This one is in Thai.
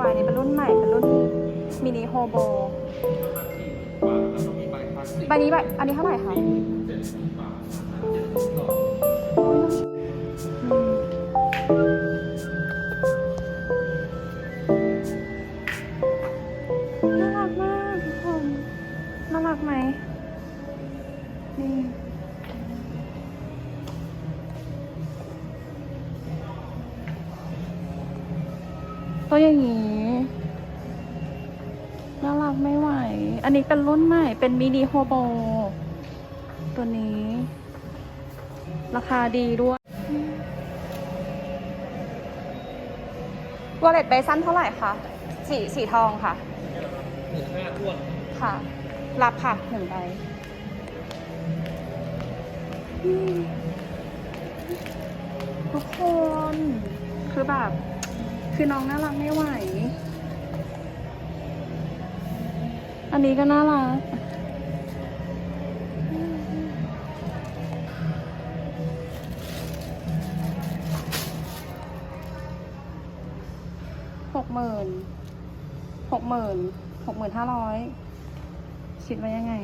วายนี่เป็นรุ่นใหม่เป็นรุ่นมินิโฮโบใบนี้ใบอันนี้เท่าไหร่คะน่ารักมากทุกคนน่ารักไหมนี่ ตัวอย่างนี้น่ารักไม่ไหว อันนี้เป็นรุ่นใหม่ เป็นมินิโฮโบ ตัวนี้ ราคาดีด้วยวอลเล็ตเบสั้นเท่าไหร่คะ สีสีทองค่ะหนึ่งห้าทวน ค่ะ รับค่ะหนึ่งใบอืมทุกคน คือแบบ คือน้องน่ารักไม่ไหว อันนี้ก็น่ารัก หกหมื่น หกหมื่น หกหมื่นห้าร้อย คิดไว่ายังไง